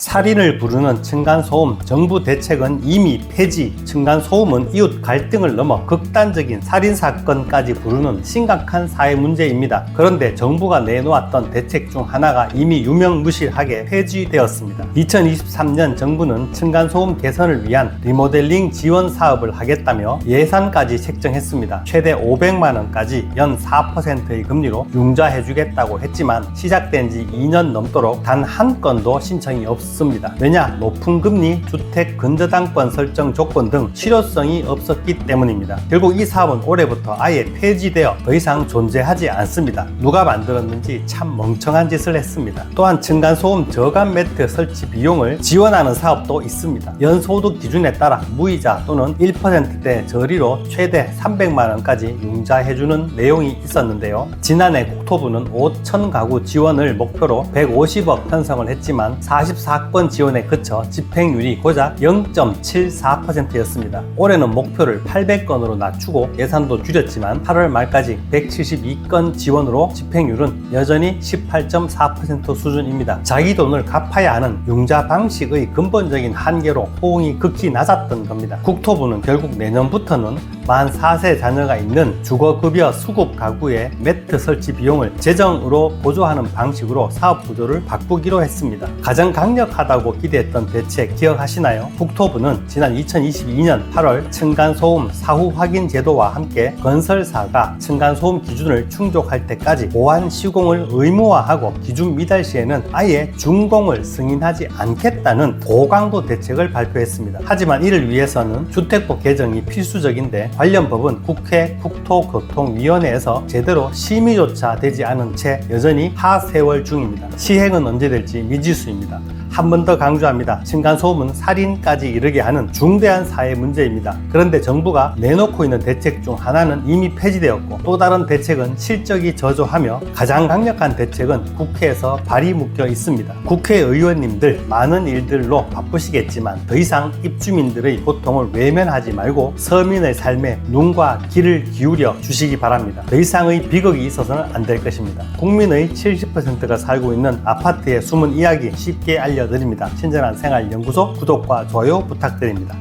살인을 부르는 층간소음 정부 대책은 이미 폐지 층간소음은 이웃 갈등을 넘어 극단적인 살인사건까지 부르는 심각한 사회 문제입니다. 그런데 정부가 내놓았던 대책 중 하나가 이미 유명무실하게 폐지되었습니다. 2023년 정부는 층간소음 개선을 위한 리모델링 지원 사업을 하겠다며 예산까지 책정했습니다. 최대 500만원까지 연 4%의 금리로 융자해주겠다고 했지만 시작된 지 2년 넘도록 단 한 건도 신청이 없습니다 없습니다. 왜냐? 높은 금리, 주택 근저당권 설정 조건 등 실효성이 없었기 때문입니다. 결국 이 사업은 올해부터 아예 폐지되어 더 이상 존재하지 않습니다. 누가 만들었는지 참 멍청한 짓을 했습니다. 또한 층간소음 저감 매트 설치 비용을 지원하는 사업도 있습니다. 연소득 기준에 따라 무이자 또는 1%대 저리로 최대 300만 원까지 융자해주는 내용이 있었는데요. 지난해 국토부는 5천 가구 지원을 목표로 150억 편성을 했지만 44 사건 지원에 그쳐 집행률이 고작 0.74%였습니다. 올해는 목표를 800건으로 낮추고 예산도 줄였지만 8월 말까지 172건 지원으로 집행률은 여전히 18.4% 수준입니다. 자기 돈을 갚아야 하는 융자 방식의 근본적인 한계로 호응이 극히 낮았던 겁니다. 국토부는 결국 내년부터는 만 4세 자녀가 있는 주거급여 수급 가구의 매트 설치 비용을 재정으로 보조하는 방식으로 사업 구조를 바꾸기로 했습니다. 가장 강력 하다고 기대했던 대책 기억하시나요? 국토부는 지난 2022년 8월 층간소음 사후 확인 제도와 함께 건설사가 층간소음 기준을 충족할 때까지 보안 시공을 의무화하고 기준 미달 시에는 아예 준공을 승인하지 않겠다는 고강도 대책을 발표했습니다. 하지만 이를 위해서는 주택법 개정이 필수적인데 관련 법은 국회 국토교통위원회에서 제대로 심의조차 되지 않은 채 여전히 하세월 중입니다. 시행은 언제 될지 미지수입니다. 한 번 더 강조합니다. 층간소음은 살인까지 이르게 하는 중대한 사회 문제입니다. 그런데 정부가 내놓고 있는 대책 중 하나는 이미 폐지되었고 또 다른 대책은 실적이 저조하며 가장 강력한 대책은 국회에서 발이 묶여 있습니다. 국회의원님들 많은 일들로 바쁘시겠지만 더 이상 입주민들의 고통을 외면하지 말고 서민의 삶에 눈과 귀를 기울여 주시기 바랍니다. 더 이상의 비극이 있어서는 안 될 것입니다. 국민의 70%가 살고 있는 아파트의 숨은 이야기 쉽게 알려 드립니다. 친절한 생활 연구소 구독과 좋아요 부탁드립니다.